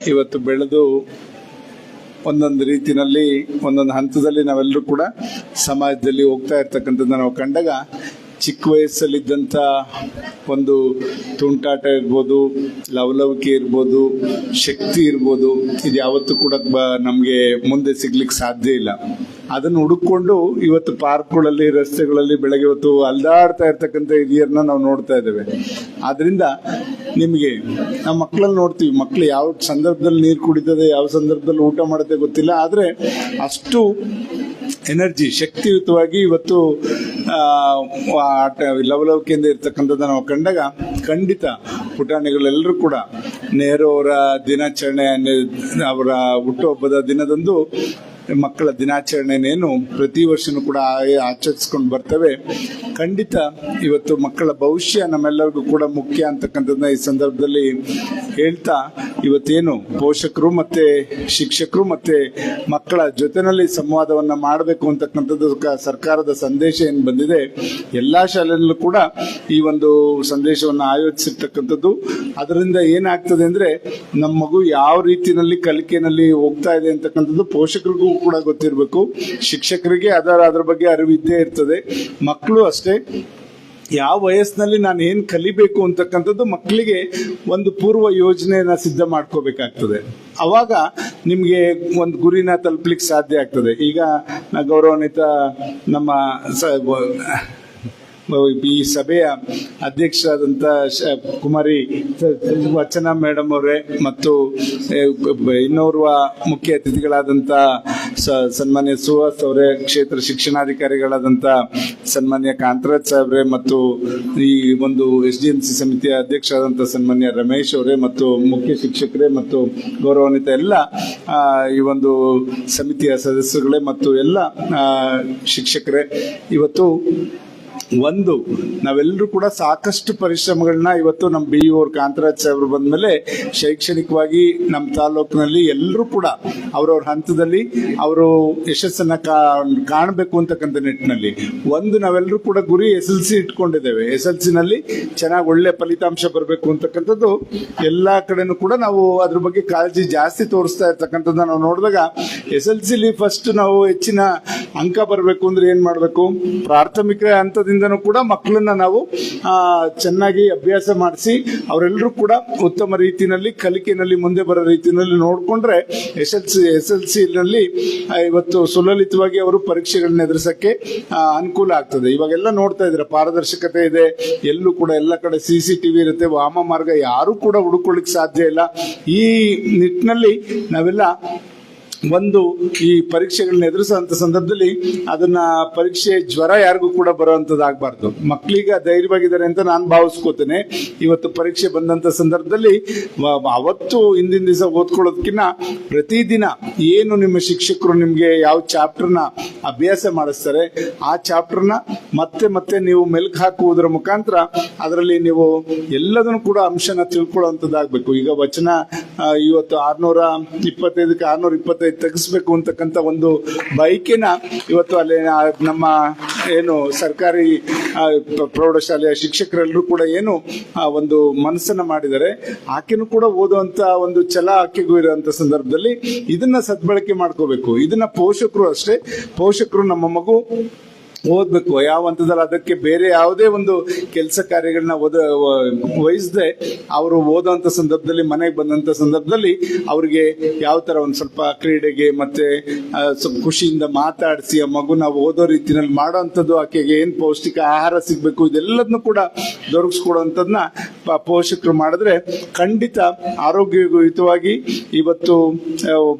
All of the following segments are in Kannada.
ಇವತ್ತು ಬೆಳೆದು ಒಂದೊಂದು ರೀತಿನಲ್ಲಿ ಒಂದೊಂದು ಹಂತದಲ್ಲಿ ನಾವೆಲ್ಲರೂ ಕೂಡ ಸಮಾಜದಲ್ಲಿ ಹೋಗ್ತಾ ಇರ್ತಕ್ಕಂಥದ್ದು ನಾವು ಕಂಡಾಗ, ಚಿಕ್ಕ ವಯಸ್ಸಲ್ಲಿದ್ದಂಥ ಒಂದು ತುಂಟಾಟ ಇರ್ಬೋದು, ಲವಲವಿಕೆ ಇರ್ಬೋದು, ಶಕ್ತಿ ಇರ್ಬೋದು, ಇದು ಯಾವತ್ತೂ ಕೂಡ ನಮಗೆ ಮುಂದೆ ಸಿಗ್ಲಿಕ್ಕೆ ಸಾಧ್ಯ ಇಲ್ಲ. ಅದನ್ನು ಹುಡುಕೊಂಡು ಇವತ್ತು ಪಾರ್ಕ್ಗಳಲ್ಲಿ, ರಸ್ತೆಗಳಲ್ಲಿ ಬೆಳಗ್ಗೆ ಹೊತ್ತು ಅಲ್ದಾಡ್ತಾ ಇರ್ತಕ್ಕಂಥ ಹಿರಿಯರನ್ನ ನಾವು ನೋಡ್ತಾ ಇದ್ದೇವೆ. ಆದ್ರಿಂದ ನಿಮಗೆ, ನಾವು ಮಕ್ಕಳನ್ನ ನೋಡ್ತೀವಿ. ಮಕ್ಕಳು ಯಾವ ಸಂದರ್ಭದಲ್ಲಿ ನೀರು ಕುಡಿತದೆ, ಯಾವ ಸಂದರ್ಭದಲ್ಲಿ ಊಟ ಮಾಡುತ್ತೆ ಗೊತ್ತಿಲ್ಲ. ಆದರೆ ಅಷ್ಟು ಎನರ್ಜಿ, ಶಕ್ತಿಯುತವಾಗಿ ಇವತ್ತು ಆಟ ಲವಲವಿಕೆಯಿಂದ ಇರ್ತಕ್ಕಂಥದ್ದು ನಾವು ಕಂಡಾಗ ಖಂಡಿತ ಪುಟಾಣಿಗಳೆಲ್ಲರೂ ಕೂಡ ನೆಹರು ಅವರ ದಿನಾಚರಣೆ ಅವರ ಹುಟ್ಟುಹಬ್ಬದ ದಿನದಂದು ಮಕ್ಕಳ ದಿನಾಚರಣೆನೇನು ಪ್ರತಿ ವರ್ಷನೂ ಕೂಡ ಆಚರಿಸ್ಕೊಂಡು ಬರ್ತವೆ. ಖಂಡಿತ ಇವತ್ತು ಮಕ್ಕಳ ಭವಿಷ್ಯ ನಮ್ಮೆಲ್ಲರಿಗೂ ಕೂಡ ಮುಖ್ಯ ಅಂತಕ್ಕಂಥದ್ದನ್ನ ಈ ಸಂದರ್ಭದಲ್ಲಿ ಹೇಳ್ತಾ ಇವತ್ತೇನು ಪೋಷಕರು ಮತ್ತೆ ಶಿಕ್ಷಕರು ಮತ್ತೆ ಮಕ್ಕಳ ಜೊತೆನಲ್ಲಿ ಸಂವಾದವನ್ನ ಮಾಡಬೇಕು ಅಂತಕ್ಕಂಥದ್ದು ಸರ್ಕಾರದ ಸಂದೇಶ ಏನು ಬಂದಿದೆ, ಎಲ್ಲಾ ಶಾಲೆಯಲ್ಲೂ ಕೂಡ ಈ ಒಂದು ಸಂದೇಶವನ್ನು ಆಯೋಜಿಸಿರ್ತಕ್ಕಂಥದ್ದು. ಅದರಿಂದ ಏನಾಗ್ತದೆ ಅಂದ್ರೆ ನಮ್ಮ ಮಗು ಯಾವ ರೀತಿಯಲ್ಲಿ ಕಲಿಕೆನಲ್ಲಿ ಹೋಗ್ತಾ ಇದೆ ಅಂತಕ್ಕಂಥದ್ದು ಪೋಷಕರಿಗೂ ಕೂಡ ಗೊತ್ತಿರಬೇಕು. ಶಿಕ್ಷಕರಿಗೆ ಅದರ, ಅದ್ರ ಬಗ್ಗೆ ಅರಿವಿದ್ದೇ ಇರ್ತದೆ. ಮಕ್ಕಳು ಅಷ್ಟೇ ಯಾವ ವಯಸ್ಸಿನಲ್ಲಿ ನಾನು ಏನು ಕಲಿಬೇಕು ಅಂತಕ್ಕಂಥದ್ದು ಮಕ್ಕಳಿಗೆ ಒಂದು ಪೂರ್ವ ಯೋಜನೆಯನ್ನ ಸಿದ್ಧ ಮಾಡ್ಕೋಬೇಕಾಗ್ತದೆ. ಅವಾಗ ನಿಮಗೆ ಒಂದು ಗುರಿನ ತಲುಪಲಿಕ್ಕೆ ಸಾಧ್ಯ ಆಗ್ತದೆ. ಈಗ ಗೌರವಾನ್ವಿತ ನಮ್ಮ ಸ ಈ ಸಭೆಯ ಅಧ್ಯಕ್ಷರಾದಂಥ ಕುಮಾರಿ ವಚನ ಮೇಡಮ್ ಅವರೇ ಮತ್ತು ಇನ್ನೋರ್ವ ಮುಖ್ಯ ಅತಿಥಿಗಳಾದಂಥ ಸನ್ಮಾನ್ಯ ಸುಹಾಸ್ ಅವರೇ, ಕ್ಷೇತ್ರ ಶಿಕ್ಷಣಾಧಿಕಾರಿಗಳಾದಂಥ ಸನ್ಮಾನ್ಯ ಕಾಂತರಾಜ್ ಸಾಹೇಬ್ರೆ ಮತ್ತು ಈ ಒಂದು ಎಸ್ ಡಿ ಎಂ ಸಿ ಸಮಿತಿಯ ಅಧ್ಯಕ್ಷರಾದಂಥ ಸನ್ಮಾನ್ಯ ರಮೇಶ್ ಅವರೇ ಮತ್ತು ಮುಖ್ಯ ಶಿಕ್ಷಕರೇ ಮತ್ತು ಗೌರವಾನ್ವಿತ ಎಲ್ಲ ಈ ಒಂದು ಸಮಿತಿಯ ಸದಸ್ಯರುಗಳೇ ಮತ್ತು ಎಲ್ಲ ಶಿಕ್ಷಕರೇ. ಇವತ್ತು ಒಂದು, ನಾವೆಲ್ಲರೂ ಕೂಡ ಸಾಕಷ್ಟು ಪರಿಶ್ರಮಗಳನ್ನ ಇವತ್ತು ನಮ್ಮ ಬಿ ಇ ಅವ್ರ ಕಾಂತರಾಜ್ ಸಾಹೇಬ್ರು ಬಂದಮೇಲೆ ಶೈಕ್ಷಣಿಕವಾಗಿ ನಮ್ಮ ತಾಲೂಕಿನಲ್ಲಿ ಎಲ್ಲರೂ ಕೂಡ ಅವರವ್ರ ಹಂತದಲ್ಲಿ ಅವರು ಯಶಸ್ಸನ್ನ ಕಾಣಬೇಕು ಅಂತಕ್ಕಂಥ ನಿಟ್ಟಿನಲ್ಲಿ. ಒಂದು, ನಾವೆಲ್ಲರೂ ಕೂಡ ಗುರಿ ಎಸ್ ಎಲ್ ಸಿ ಇಟ್ಕೊಂಡಿದ್ದೇವೆ. ಎಸ್ ಎಲ್ ಸಿ ನಲ್ಲಿ ಚೆನ್ನಾಗಿ ಒಳ್ಳೆ ಫಲಿತಾಂಶ ಬರಬೇಕು ಅಂತಕ್ಕಂಥದ್ದು ಎಲ್ಲಾ ಕಡೆನೂ ಕೂಡ ನಾವು ಅದ್ರ ಬಗ್ಗೆ ಕಾಳಜಿ ಜಾಸ್ತಿ ತೋರಿಸ್ತಾ ಇರ್ತಕ್ಕಂಥದ್ದು ನಾವು ನೋಡಿದಾಗ ಎಸ್ ಎಲ್ ಸಿಲಿ ಫಸ್ಟ್ ನಾವು ಹೆಚ್ಚಿನ ಅಂಕ ಬರಬೇಕು ಅಂದ್ರೆ ಏನ್ ಮಾಡಬೇಕು? ಪ್ರಾಥಮಿಕ ಹಂತದಿಂದನೂ ಕೂಡ ಮಕ್ಕಳನ್ನ ನಾವು ಚೆನ್ನಾಗಿ ಅಭ್ಯಾಸ ಮಾಡಿಸಿ, ಅವರೆಲ್ಲರೂ ಕೂಡ ಉತ್ತಮ ರೀತಿಯಲ್ಲಿ ಕಲಿಕೆನಲ್ಲಿ ಮುಂದೆ ಬರೋ ರೀತಿಯಲ್ಲಿ ನೋಡಿಕೊಂಡ್ರೆ S L C, S L C ನಲ್ಲಿ ಇವತ್ತು ಸುಲಲಿತವಾಗಿ ಅವರು ಪರೀಕ್ಷೆಗಳನ್ನ ಎದುರಿಸಕ್ಕೆ ಅನುಕೂಲ ಆಗ್ತದೆ. ಇವಾಗೆಲ್ಲ ನೋಡ್ತಾ ಇದ್ರೆ ಪಾರದರ್ಶಕತೆ ಇದೆ, ಎಲ್ಲೂ ಕೂಡ ಎಲ್ಲ ಕಡೆ ಸಿ ಸಿ ಟಿವಿ ಇರುತ್ತೆ, ವಾಮ ಮಾರ್ಗ ಯಾರು ಕೂಡ ಹುಡುಕೊಳ್ಳಿಕ್ ಸಾಧ್ಯ ಇಲ್ಲ. ಈ ನಿಟ್ಟಿನಲ್ಲಿ ನಾವೆಲ್ಲ ಒಂದು ಈ ಪರೀಕ್ಷೆಗಳನ್ನ ಎದುರಿಸುವಂತ ಸಂದರ್ಭದಲ್ಲಿ ಅದನ್ನ ಪರೀಕ್ಷೆ ಜ್ವರ ಯಾರಿಗೂ ಕೂಡ ಬರುವಂತದ್ದಾಗಬಾರ್ದು. ಮಕ್ಕಳಿಗೆ ಧೈರ್ಯವಾಗಿದ್ದಾರೆ ಅಂತ ನಾನು ಭಾವಿಸ್ಕೋತೇನೆ. ಇವತ್ತು ಪರೀಕ್ಷೆ ಬಂದಂತ ಸಂದರ್ಭದಲ್ಲಿ ಅವತ್ತು ಹಿಂದಿನ ದಿವಸ ಓದ್ಕೊಳ್ಳೋದಕ್ಕಿಂತ ಪ್ರತಿದಿನ ಏನು ನಿಮ್ಮ ಶಿಕ್ಷಕರು ನಿಮ್ಗೆ ಯಾವ ಚಾಪ್ಟರ್ನ ಅಭ್ಯಾಸ ಮಾಡಿಸ್ತಾರೆ, ಆ ಚಾಪ್ಟರ್ನ ಮತ್ತೆ ಮತ್ತೆ ನೀವು ಮೆಲ್ಕ್ ಹಾಕುವುದರ ಮುಖಾಂತರ ಅದರಲ್ಲಿ ನೀವು ಎಲ್ಲದನ್ನು ಕೂಡ ಅಂಶನ ತಿಳ್ಕೊಳ್ಳುವಂಥದ್ದಾಗಬೇಕು ಈಗ ವಚನ ಇವತ್ತು ಆರ್ನೂರ ಇಪ್ಪತ್ತೈದಕ್ಕೆ ಆರ್ನೂರ ಇಪ್ಪತ್ತೈದು ತೆಗಿಸ್ಬೇಕು ಅಂತಕ್ಕಂಥ ಒಂದು ಬೈಕಿನ ಇವತ್ತು ಅಲ್ಲಿ ನಮ್ಮ, ಏನು ಸರ್ಕಾರಿ ಪ್ರೌಢಶಾಲೆಯ ಶಿಕ್ಷಕರೆಲ್ಲರೂ ಕೂಡ ಏನು ಒಂದು ಮನಸ್ಸನ್ನ ಮಾಡಿದ್ದಾರೆ. ಆಕೆನೂ ಕೂಡ ಓದುವಂತ ಒಂದು ಛಲ ಆಕೆಗೂ ಇರುವಂತ ಸಂದರ್ಭದಲ್ಲಿ ಇದನ್ನ ಸದ್ಬಳಕೆ ಮಾಡ್ಕೋಬೇಕು. ಇದನ್ನ ಪೋಷಕರು ಅಷ್ಟೇ. ಪೋಷಕರು ನಮ್ಮ ಮಗು ಓದ್ಬೇಕು. ಯಾವ ಹಂತದಲ್ಲಿ ಅದಕ್ಕೆ ಬೇರೆ ಯಾವುದೇ ಒಂದು ಕೆಲಸ ಕಾರ್ಯಗಳನ್ನ ಓದ ವಹಿಸದೆ ಅವರು ಓದುವಂತ ಸಂದರ್ಭದಲ್ಲಿ, ಮನೆಗೆ ಬಂದಂತ ಸಂದರ್ಭದಲ್ಲಿ ಅವ್ರಿಗೆ ಯಾವ ಥರ ಒಂದು ಸ್ವಲ್ಪ ಕ್ರೀಡೆಗೆ ಮತ್ತೆ ಸ್ವಲ್ಪ ಖುಷಿಯಿಂದ ಮಾತಾಡಿಸಿ, ಆ ಮಗುನ ಓದೋ ರೀತಿಯಲ್ಲಿ ಮಾಡೋವಂಥದ್ದು, ಆಕೆಗೆ ಏನು ಪೌಷ್ಟಿಕ ಆಹಾರ ಸಿಗಬೇಕು ಇದೆಲ್ಲದನ್ನು ಕೂಡ ದೊರಕಿಸ್ಕೊಡುವಂಥದ್ದನ್ನ ಪೋಷಕರು ಮಾಡಿದ್ರೆ ಖಂಡಿತ ಆರೋಗ್ಯಯುತವಾಗಿ ಇವತ್ತು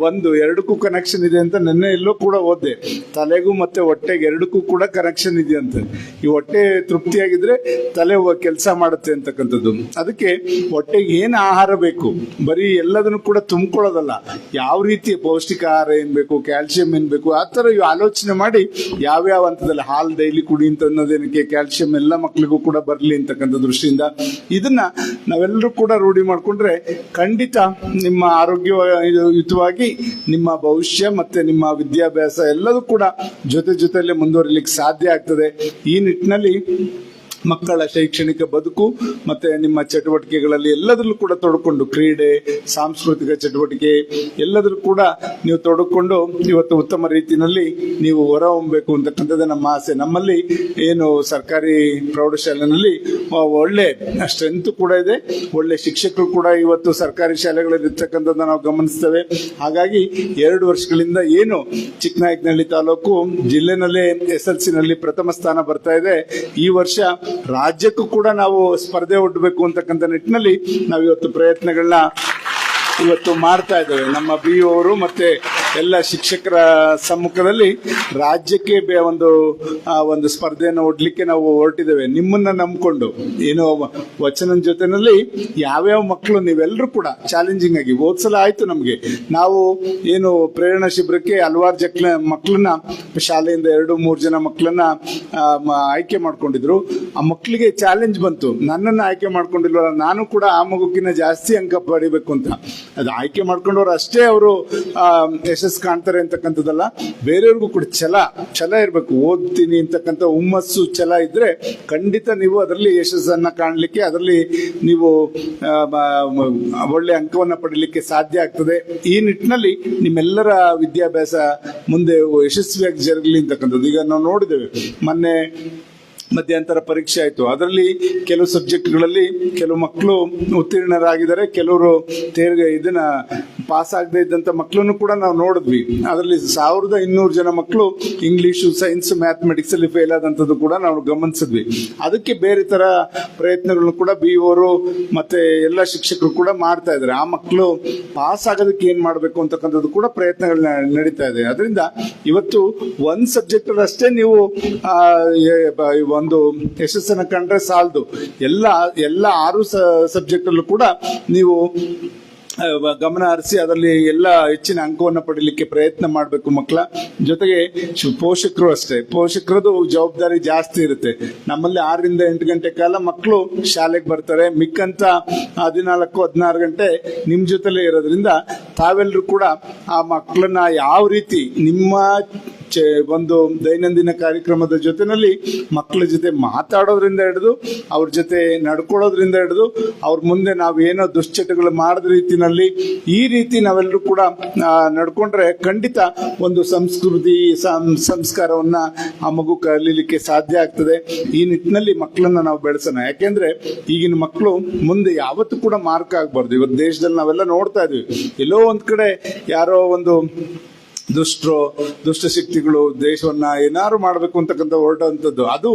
ಒಂದು ಎರಡಕ್ಕೂ ಕನೆಕ್ಷನ್ ಇದೆ ಅಂತ ನೆನ್ನೆ ಎಲ್ಲೂ ಕೂಡ ಓದ್ದೆ. ತಲೆಗೂ ಮತ್ತೆ ಹೊಟ್ಟೆಗೆ ಎರಡಕ್ಕೂ ಕೂಡ ಕನೆಕ್ಷನ್ ಇದೆಯಂತ. ಈ ಹೊಟ್ಟೆ ತೃಪ್ತಿಯಾಗಿದ್ರೆ ತಲೆ ಕೆಲಸ ಮಾಡುತ್ತೆ ಅಂತಕ್ಕಂಥದ್ದು. ಅದಕ್ಕೆ ಹೊಟ್ಟೆಗೆ ಏನು ಆಹಾರ ಬೇಕು? ಬರೀ ಎಲ್ಲದನ್ನು ಕೂಡ ತುಂಬಿಕೊಳ್ಳೋದಲ್ಲ. ಯಾವ ರೀತಿಯ ಪೌಷ್ಟಿಕ ಆಹಾರ ಏನ್ ಬೇಕು? ಕ್ಯಾಲ್ಸಿಯಂ ಏನ್ ಬೇಕು? ಆ ತರ ಇವು ಆಲೋಚನೆ ಮಾಡಿ ಯಾವ್ಯಾವ ಹಂತದಲ್ಲಿ ಹಾಲು ಡೈಲಿ ಕುಡಿ ಅಂತ ಅನ್ನೋದೇನಕ್ಕೆ ಕ್ಯಾಲ್ಸಿಯಂ ಎಲ್ಲ ಮಕ್ಕಳಿಗೂ ಕೂಡ ಬರಲಿ ಅಂತಕ್ಕಂಥ ದೃಷ್ಟಿಯಿಂದ ಇದನ್ನ ನಾವೆಲ್ಲರೂ ಕೂಡ ರೂಢಿ ಮಾಡ್ಕೊಂಡ್ರೆ ಖಂಡಿತ ನಿಮ್ಮ ಆರೋಗ್ಯಯುತವಾಗಿ ನಿಮ್ಮ ಭವಿಷ್ಯ ಮತ್ತೆ ನಿಮ್ಮ ವಿದ್ಯಾಭ್ಯಾಸ ಎಲ್ಲದೂ ಕೂಡ ಜೊತೆ ಜೊತೆಯಲ್ಲೇ ಮುಂದುವರಿಲಿಕ್ಕೆ ಸಾಧ್ಯ ಆಗ್ತದೆ. ಈ ನಿಟ್ಟಿನಲ್ಲಿ ಮಕ್ಕಳ ಶೈಕ್ಷಣಿಕ ಬದುಕು ಮತ್ತೆ ನಿಮ್ಮ ಚಟುವಟಿಕೆಗಳಲ್ಲಿ ಎಲ್ಲದರಲ್ಲೂ ಕೂಡ ತೊಡಕೊಂಡು ಕ್ರೀಡೆ, ಸಾಂಸ್ಕೃತಿಕ ಚಟುವಟಿಕೆ ಎಲ್ಲದರಲ್ಲೂ ಕೂಡ ನೀವು ತೊಡಕೊಂಡು ಇವತ್ತು ಉತ್ತಮ ರೀತಿಯಲ್ಲಿ ನೀವು ಹೊರಹೊಮ್ಮಬೇಕು ಅಂತಕ್ಕಂಥದ್ದು ನಮ್ಮ ಆಸೆ. ನಮ್ಮಲ್ಲಿ ಏನು ಸರ್ಕಾರಿ ಪ್ರೌಢಶಾಲೆಯಲ್ಲಿ ಒಳ್ಳೆ ಸ್ಟ್ರೆಂತ್ ಕೂಡ ಇದೆ. ಒಳ್ಳೆ ಶಿಕ್ಷಕರು ಕೂಡ ಇವತ್ತು ಸರ್ಕಾರಿ ಶಾಲೆಗಳಲ್ಲಿ ಇರ್ತಕ್ಕಂಥದ್ದು ನಾವು ಗಮನಿಸ್ತೇವೆ. ಹಾಗಾಗಿ ಎರಡು ವರ್ಷಗಳಿಂದ ಏನು ಚಿಕ್ಕನಾಯಕನಹಳ್ಳಿ ತಾಲೂಕು ಜಿಲ್ಲೆನಲ್ಲೇ ಎಸ್ ಎಲ್ನಲ್ಲಿ ಪ್ರಥಮ ಸ್ಥಾನ ಬರ್ತಾ ಇದೆ. ಈ ವರ್ಷ ರಾಜ್ಯಕ್ಕೂ ಕೂಡ ನಾವು ಸ್ಪರ್ಧೆ ಒಡ್ಡಬೇಕು ಅಂತಕ್ಕಂಥ ನಿಟ್ಟಿನಲ್ಲಿ ನಾವು ಇವತ್ತು ಪ್ರಯತ್ನಗಳನ್ನ ಇವತ್ತು ಮಾಡ್ತಾ ಇದ್ದೇವೆ. ನಮ್ಮ ಬಿ ಅವರು ಮತ್ತೆ ಎಲ್ಲ ಶಿಕ್ಷಕರ ಸಮ್ಮುಖದಲ್ಲಿ ರಾಜ್ಯಕ್ಕೆ ಒಂದು ಒಂದು ಸ್ಪರ್ಧೆಯನ್ನು ಒಡ್ಲಿಕ್ಕೆ ನಾವು ಹೊರಟಿದ್ದೇವೆ. ನಿಮ್ಮನ್ನ ನಂಬಿಕೊಂಡು, ಏನು ವಚನ ಜೊತೆನಲ್ಲಿ ಯಾವ್ಯಾವ ಮಕ್ಕಳು ನೀವೆಲ್ಲರೂ ಕೂಡ ಚಾಲೆಂಜಿಂಗ್ ಆಗಿ ಓದ್ಸಲ ಆಯ್ತು ನಮಗೆ. ನಾವು ಏನು ಪ್ರೇರಣಾ ಶಿಬಿರಕ್ಕೆ ಹಲವಾರು ಜಕ್ಲ, ಮಕ್ಕಳನ್ನ, ಶಾಲೆಯಿಂದ ಎರಡು, ಮೂರು ಜನ ಮಕ್ಕಳನ್ನ ಆಯ್ಕೆ ಮಾಡ್ಕೊಂಡಿದ್ರು. ಆ ಮಕ್ಕಳಿಗೆ ಚಾಲೆಂಜ್ ಬಂತು. ನನ್ನನ್ನು ಆಯ್ಕೆ ಮಾಡ್ಕೊಂಡಿಲ್ವಲ್ಲ, ನಾನು ಕೂಡ ಆ ಮಗುಕಿನ ಜಾಸ್ತಿ ಅಂಕ ಪಡಿಬೇಕು ಅಂತ. ಅದು ಆಯ್ಕೆ ಮಾಡ್ಕೊಂಡವ್ರು ಅಷ್ಟೇ ಅವರು ಯಶಸ್ಸು ಕಾಣ್ತಾರೆ ಅಂತಕ್ಕಂಥದ್ದಲ್ಲ, ಬೇರೆಯವ್ರಿಗೂ ಕೂಡ ಛಲ ಛಲ ಇರಬೇಕು. ಓದ್ತೀನಿ ಅಂತಕ್ಕಂಥ ಹುಮ್ಮಸ್ಸು ಛಲ ಇದ್ರೆ ಖಂಡಿತ ನೀವು ಅದರಲ್ಲಿ ಯಶಸ್ಸನ್ನ ಕಾಣಲಿಕ್ಕೆ, ಅದರಲ್ಲಿ ನೀವು ಒಳ್ಳೆ ಅಂಕವನ್ನ ಪಡೀಲಿಕ್ಕೆ ಸಾಧ್ಯ ಆಗ್ತದೆ. ಈ ನಿಟ್ಟಿನಲ್ಲಿ ನಿಮ್ಮೆಲ್ಲರ ವಿದ್ಯಾಭ್ಯಾಸ ಮುಂದೆ ಯಶಸ್ವಿಯಾಗಿ ಜರಗಲಿ ಅಂತಕ್ಕಂಥದ್ದು. ಈಗ ನಾವು ನೋಡಿದ್ದೇವೆ, ಮೊನ್ನೆ ಮಧ್ಯಂತರ ಪರೀಕ್ಷೆ ಆಯಿತು. ಅದರಲ್ಲಿ ಕೆಲವು ಸಬ್ಜೆಕ್ಟ್ಗಳಲ್ಲಿ ಕೆಲವು ಮಕ್ಕಳು ಉತ್ತೀರ್ಣರಾಗಿದ್ದಾರೆ. ಕೆಲವರು ತೇರ್ಗ ಇದನ್ನ ಪಾಸ್ ಆಗದೆ ಇದ್ದಂಥ ಮಕ್ಕಳನ್ನು ಕೂಡ ನಾವು ನೋಡಿದ್ವಿ. ಅದರಲ್ಲಿ ಸಾವಿರದ ಇನ್ನೂರು ಜನ ಮಕ್ಕಳು ಇಂಗ್ಲೀಷು ಸೈನ್ಸ್ ಮ್ಯಾಥಮೆಟಿಕ್ಸ್ ಅಲ್ಲಿ ಫೇಲ್ ಆದಂಥದ್ದು ಕೂಡ ನಾವು ಗಮನಿಸಿದ್ವಿ. ಅದಕ್ಕೆ ಬೇರೆ ತರ ಪ್ರಯತ್ನಗಳನ್ನು ಕೂಡ ಬಿ ಓರು ಮತ್ತೆ ಎಲ್ಲ ಶಿಕ್ಷಕರು ಕೂಡ ಮಾಡ್ತಾ ಇದ್ದಾರೆ. ಆ ಮಕ್ಕಳು ಪಾಸ್ ಆಗೋದಕ್ಕೆ ಏನ್ ಮಾಡಬೇಕು ಅಂತಕ್ಕಂಥದ್ದು ಕೂಡ ಪ್ರಯತ್ನಗಳನ್ನ ನಡೀತಾ ಇದೆ. ಅದರಿಂದ ಇವತ್ತು ಒಂದ್ ಸಬ್ಜೆಕ್ಟ್ ಅಷ್ಟೇ ನೀವು ಒಂದು ಯಶಸ್ಸನ್ನು ಕಂಡ್ರೆ ಸಾಲದು. ಎಲ್ಲ ಎಲ್ಲ ಆರು ಸಬ್ಜೆಕ್ಟಲ್ಲೂ ಕೂಡ ನೀವು ಗಮನ ಹರಿಸಿ ಅದರಲ್ಲಿ ಎಲ್ಲ ಹೆಚ್ಚಿನ ಅಂಕವನ್ನು ಪಡೀಲಿಕ್ಕೆ ಪ್ರಯತ್ನ ಮಾಡಬೇಕು ಮಕ್ಕಳ. ಜೊತೆಗೆ ಪೋಷಕರು ಅಷ್ಟೇ. ಪೋಷಕರದು ಜವಾಬ್ದಾರಿ ಜಾಸ್ತಿ ಇರುತ್ತೆ. ನಮ್ಮಲ್ಲಿ ಆರರಿಂದ ಎಂಟು ಗಂಟೆ ಕಾಲ ಮಕ್ಕಳು ಶಾಲೆಗೆ ಬರ್ತಾರೆ. ಮಿಕ್ಕಂತ ಹದಿನಾಲ್ಕು, ಹದಿನಾರು ಗಂಟೆ ನಿಮ್ಮ ಜೊತೆಲೇ ಇರೋದ್ರಿಂದ ತಾವೆಲ್ಲರೂ ಕೂಡ ಆ ಮಕ್ಕಳನ್ನ ಯಾವ ರೀತಿ ನಿಮ್ಮ ಒಂದು ದೈನಂದಿನ ಕಾರ್ಯಕ್ರಮದ ಜೊತೆನಲ್ಲಿ ಮಕ್ಕಳ ಜೊತೆ ಮಾತಾಡೋದ್ರಿಂದ ಹಿಡಿದು, ಅವ್ರ ಜೊತೆ ನಡ್ಕೊಳ್ಳೋದ್ರಿಂದ ಹಿಡಿದು, ಅವ್ರ ಮುಂದೆ ನಾವು ಏನೋ ದುಶ್ಚಟಗಳು ಮಾಡದ ರೀತಿನಲ್ಲಿ ಈ ರೀತಿ ನಾವೆಲ್ಲರೂ ಕೂಡ ನಡ್ಕೊಂಡ್ರೆ ಖಂಡಿತ ಒಂದು ಸಂಸ್ಕೃತಿ ಸಂಸ್ಕಾರವನ್ನ ಆ ಮಗು ಕಲೀಲಿಕ್ಕೆ ಸಾಧ್ಯ ಆಗ್ತದೆ. ಈ ನಿಟ್ಟಿನಲ್ಲಿ ಮಕ್ಕಳನ್ನ ನಾವು ಬೆಳೆಸೋಣ. ಯಾಕೆಂದ್ರೆ ಈಗಿನ ಮಕ್ಕಳು ಮುಂದೆ ಯಾವತ್ತೂ ಕೂಡ ಮಾರ್ಕ್ ಆಗ್ಬಾರ್ದು. ಇವತ್ತು ದೇಶದಲ್ಲಿ ನಾವೆಲ್ಲ ನೋಡ್ತಾ ಇದೀವಿ. ಎಲ್ಲೋ ಒಂದ್ ಕಡೆ ಯಾರೋ ಒಂದು ದುಷ್ಟರು ದುಷ್ಟಶಕ್ತಿಗಳು ದೇಶವನ್ನ ಏನಾದ್ರು ಮಾಡಬೇಕು ಅಂತಕ್ಕಂಥ ಹೊರಟಂಥದ್ದು ಅದು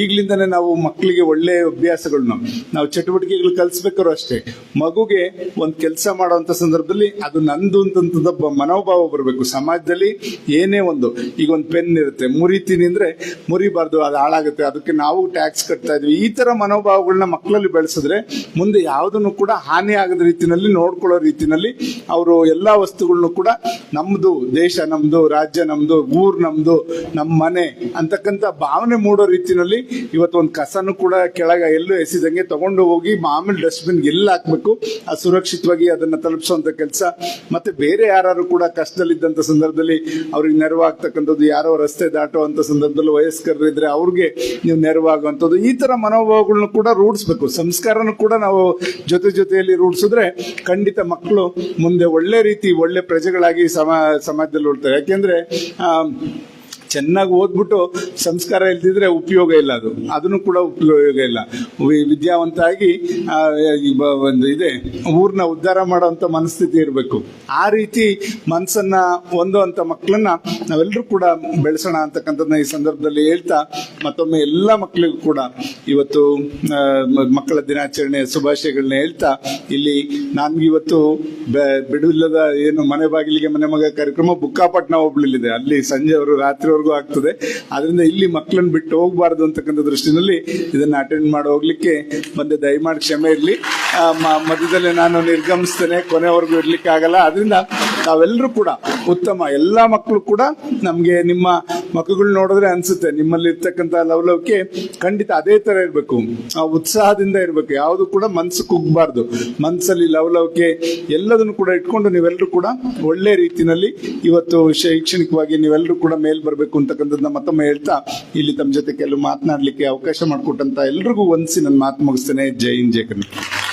ಈಗ್ಲಿಂದನೇ ನಾವು ಮಕ್ಕಳಿಗೆ ಒಳ್ಳೆ ಅಭ್ಯಾಸಗಳನ್ನ ನಾವು ಚಟುವಟಿಕೆಗಳು ಕಲಿಸ್ಬೇಕಾದ್ರು ಅಷ್ಟೇ. ಮಗುಗೆ ಒಂದು ಕೆಲಸ ಮಾಡುವಂತ ಸಂದರ್ಭದಲ್ಲಿ ಅದು ನಂದು ಅಂತಂತ ಮನೋಭಾವ ಬರಬೇಕು. ಸಮಾಜದಲ್ಲಿ ಏನೇ ಒಂದು, ಈಗ ಒಂದು ಪೆನ್ ಇರುತ್ತೆ ಮುರಿತೀನಿ ಅಂದ್ರೆ ಮುರಿಬಾರ್ದು ಅದು ಹಾಳಾಗುತ್ತೆ. ಅದಕ್ಕೆ ನಾವು ಟ್ಯಾಕ್ಸ್ ಕಟ್ತಾ ಇದ್ವಿ. ಈ ತರ ಮನೋಭಾವಗಳನ್ನ ಮಕ್ಕಳಲ್ಲಿ ಬೆಳೆಸಿದ್ರೆ ಮುಂದೆ ಯಾವುದನ್ನು ಕೂಡ ಹಾನಿ ಆಗದ ರೀತಿನಲ್ಲಿ ನೋಡ್ಕೊಳ್ಳೋ ರೀತಿನಲ್ಲಿ ಅವರು ಎಲ್ಲಾ ವಸ್ತುಗಳನ್ನು ಕೂಡ ನಮ್ದು ದೇಶ ನಮ್ದು, ರಾಜ್ಯ ನಮ್ದು, ಊರ್ ನಮ್ದು ನಮ್ಮ ಮನೆ ಅಂತಕ್ಕಂಥ ಭಾವನೆ ಮೂಡೋ ರೀತಿನಲ್ಲಿ ಇವತ್ತು ಒಂದು ಕಸನು ಕೂಡ ಕೆಳಗೆ ಎಲ್ಲೂ ಎಸಿದಂಗೆ ತಗೊಂಡು ಹೋಗಿ ಮಾಮೂಲಿ ಡಸ್ಟ್ಬಿನ್ ಎಲ್ಲಿ ಹಾಕ್ಬೇಕು, ಆ ಸುರಕ್ಷಿತವಾಗಿ ಅದನ್ನ ತಲುಪಿಸುವಂತ ಕೆಲಸ. ಮತ್ತೆ ಬೇರೆ ಯಾರು ಕೂಡ ಕಷ್ಟದಲ್ಲಿದ್ದಂತ ಸಂದರ್ಭದಲ್ಲಿ ಅವ್ರಿಗೆ ನೆರವಾಗ್ತಕ್ಕಂಥದ್ದು, ಯಾರೋ ರಸ್ತೆ ದಾಟುವಂತ ಸಂದರ್ಭದಲ್ಲಿ ವಯಸ್ಕರಿದ್ರೆ ಅವ್ರಿಗೆ ನೀವು ನೆರವಾಗುವಂಥದ್ದು, ಈ ತರ ಮನೋಭಾವಗಳನ್ನ ಕೂಡ ರೂಢಿಸ್ಬೇಕು. ಸಂಸ್ಕಾರನೂ ಕೂಡ ನಾವು ಜೊತೆ ಜೊತೆಯಲ್ಲಿ ರೂಢಿಸಿದ್ರೆ ಖಂಡಿತ ಮಕ್ಕಳು ಮುಂದೆ ಒಳ್ಳೆ ರೀತಿ, ಒಳ್ಳೆ ಪ್ರಜೆಗಳಾಗಿ ಸಮ ಉಳ್ತಾರೆ ಯಾಕೆಂದ್ರೆ ಚೆನ್ನಾಗಿ ಓದ್ಬಿಟ್ಟು ಸಂಸ್ಕಾರ ಇಲ್ದಿದ್ರೆ ಉಪಯೋಗ ಇಲ್ಲ ಅದು. ಅದನ್ನು ಕೂಡ ಉಪಯೋಗ ಇಲ್ಲ. ವಿದ್ಯಾವಂತ ಆಗಿ ಒಂದು ಇದೆ, ಊರ್ನ ಉದ್ಧಾರ ಮಾಡುವಂತ ಮನಸ್ಥಿತಿ ಇರಬೇಕು. ಆ ರೀತಿ ಮನಸ್ಸನ್ನ ಹೊಂದುವಂತ ಮಕ್ಕಳನ್ನ ನಾವೆಲ್ಲರೂ ಕೂಡ ಬೆಳೆಸೋಣ ಅಂತಕ್ಕಂಥದ್ದನ್ನ ಈ ಸಂದರ್ಭದಲ್ಲಿ ಹೇಳ್ತಾ, ಮತ್ತೊಮ್ಮೆ ಎಲ್ಲ ಮಕ್ಕಳಿಗೂ ಕೂಡ ಇವತ್ತು ಮಕ್ಕಳ ದಿನಾಚರಣೆ ಶುಭಾಶಯಗಳನ್ನ ಹೇಳ್ತಾ, ಇಲ್ಲಿ ನನ್ಗೆ ಇವತ್ತು ಬಿಡುವಿಲ್ಲದ ಏನು ಮನೆ ಬಾಗಿಲಿಗೆ ಮನೆ ಮಗ ಕಾರ್ಯಕ್ರಮ ಬುಕ್ಕಾಪಟ್ನ ಹೋಗ್ಲಿಲ್ಲಿದೆ ಅಲ್ಲಿ ಸಂಜೆವರೆಗೂ ರಾತ್ರಿವರೆಗೂ ಆಗ್ತದೆ. ಆದ್ರಿಂದ ಇಲ್ಲಿ ಮಕ್ಕಳನ್ನ ಬಿಟ್ಟು ಹೋಗ್ಬಾರ್ದು ಅಂತಕ್ಕಂಥ ದೃಷ್ಟಿನಲ್ಲಿ ಇದನ್ನ ಅಟೆಂಡ್ ಮಾಡಿ ಹೋಗ್ಲಿಕ್ಕೆ ಬಂದೆ ದಯಮಾಡಿ ಕ್ಷಮೆ ಇರಲಿ. ಮಧ್ಯದಲ್ಲಿ ನಾನು ನಿರ್ಗಮಿಸ್ತೇನೆ, ಕೊನೆವರೆಗೂ ಇರ್ಲಿಕ್ಕೆ ಆಗಲ್ಲ. ಅದರಿಂದ ನಾವೆಲ್ಲರೂ ಕೂಡ ಉತ್ತಮ ಎಲ್ಲ ಮಕ್ಕಳು ಕೂಡ ನಮ್ಗೆ ನಿಮ್ಮ ಮಕ್ಕಳು ನೋಡಿದ್ರೆ ಅನ್ಸುತ್ತೆ. ನಿಮ್ಮಲ್ಲಿ ಇರ್ತಕ್ಕಂಥ ಲವಲವಿಕೆ ಖಂಡಿತ ಅದೇ ತರ ಇರಬೇಕು. ಆ, ಉತ್ಸಾಹದಿಂದ ಇರಬೇಕು. ಯಾವುದು ಕೂಡ ಮನ್ಸು ಕುಗ್ಬಾರ್ದು. ಮನ್ಸಲ್ಲಿ ಲವಲವಿಕೆ ಎಲ್ಲದನ್ನು ಕೂಡ ಇಟ್ಕೊಂಡು ನೀವೆಲ್ಲರೂ ಕೂಡ ಒಳ್ಳೆ ರೀತಿನಲ್ಲಿ ಇವತ್ತು ಶೈಕ್ಷಣಿಕವಾಗಿ ನೀವೆಲ್ಲರೂ ಕೂಡ ಮೇಲ್ ಬರಬೇಕು. ಅಂತಕ್ಕಂಥದ್ದನ್ನ ಮತ್ತೊಮ್ಮೆ ಹೇಳ್ತಾ ಇಲ್ಲಿ ತಮ್ಮ ಜೊತೆ ಕೆಲವು ಮಾತನಾಡಲಿಕ್ಕೆ ಅವಕಾಶ ಮಾಡಿಕೊಟ್ಟಂತ ಎಲ್ರಿಗೂ ಒಂದ್ಸಿ ನನ್ನ ಮಾತು ಮುಗಿಸ್ತೇನೆ. ಜೈ ಹಿಂದ್, ಜೈ ಕರ್ನಾಟಕ.